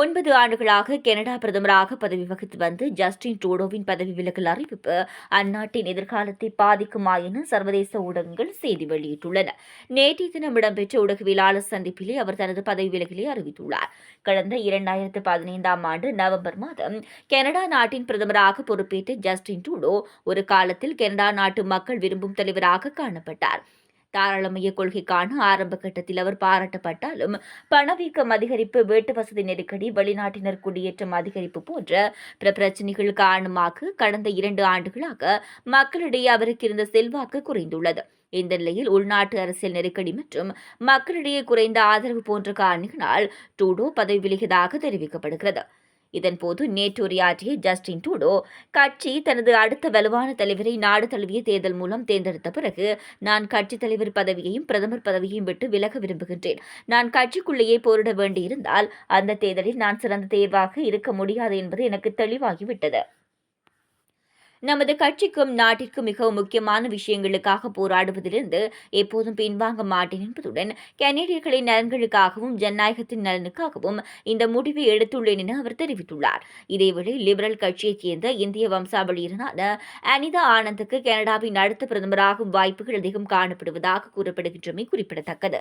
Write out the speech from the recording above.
ஒன்பது ஆண்டுகளாக கனடா பிரதமராக பதவி வகித்து வந்து ஜஸ்டின் ட்ரூடோவின் பதவி விலகல் அறிவிப்பு அந்நாட்டின் எதிர்காலத்தை பாதிக்குமா என சர்வதேச ஊடகங்கள் செய்தி வெளியிட்டுள்ளன. நேற்றைய தினம் இடம்பெற்ற ஊடகவியலாளர் சந்திப்பிலே அவர் தனது பதவி விலகலை அறிவித்துள்ளார். கடந்த இரண்டாயிரத்து பதினைந்தாம் ஆண்டு நவம்பர் மாதம் கனடா நாட்டின் பிரதமராக பொறுப்பேற்ற ஜஸ்டின் ட்ரூடோ ஒரு காலத்தில் கனடா நாட்டு மக்கள் விரும்பும் தலைவராக காணப்பட்டார். தாராளமய கொள்கைக்கான ஆரம்ப கட்டத்தில் அவர் பாராட்டப்பட்டாலும் பணவீக்கம் அதிகரிப்பு வீட்டு வசதி நெருக்கடி வெளிநாட்டினர் குடியேற்றம் அதிகரிப்பு போன்ற பிற பிரச்சனைகள் காரணமாக கடந்த இரண்டு ஆண்டுகளாக மக்களிடையே அவருக்கு இருந்த செல்வாக்கு குறைந்துள்ளது. இந்த நிலையில் உள்நாட்டு அரசியல் நெருக்கடி மற்றும் மக்களிடையே குறைந்த ஆதரவு போன்ற காரணிகளால் டூடோ பதவி விலகியதாக தெரிவிக்கப்படுகிறது. இதன்போது நேற்று உரையாற்றிய ஜஸ்டின் டூடோ கட்சி தனது அடுத்த வலுவான தலைவரை நாடு தழுவிய தேர்தல் மூலம் தேர்ந்தெடுத்த பிறகு நான் கட்சித் தலைவர் பதவியையும் பிரதமர் பதவியையும் விட்டு விலக விரும்புகின்றேன். நான் கட்சிக்குள்ளேயே போரிட வேண்டியிருந்தால் அந்த தேர்தலில் நான் சிறந்த தேர்வாக இருக்க முடியாது என்பது எனக்கு தெளிவாகிவிட்டது. நமது கட்சிக்கும் நாட்டிற்கும் மிகவும் முக்கியமான விஷயங்களுக்காக போராடுவதிலிருந்து எப்போதும் பின்வாங்க மாட்டேன் என்பதுடன் கனேடியர்களின் நலன்களுக்காகவும் ஜனநாயகத்தின் நலனுக்காகவும் இந்த முடிவை எடுத்துள்ளேன் என அவர் தெரிவித்துள்ளார். இதேவேளை லிபரல் கட்சியைச் சேர்ந்த இந்திய வம்சாவளியினரான அனிதா ஆனந்துக்கு கனடாவின் அடுத்த பிரதமராகும் வாய்ப்புகள் அதிகம் காணப்படுவதாக கூறப்படுகின்றமை குறிப்பிடத்தக்கது.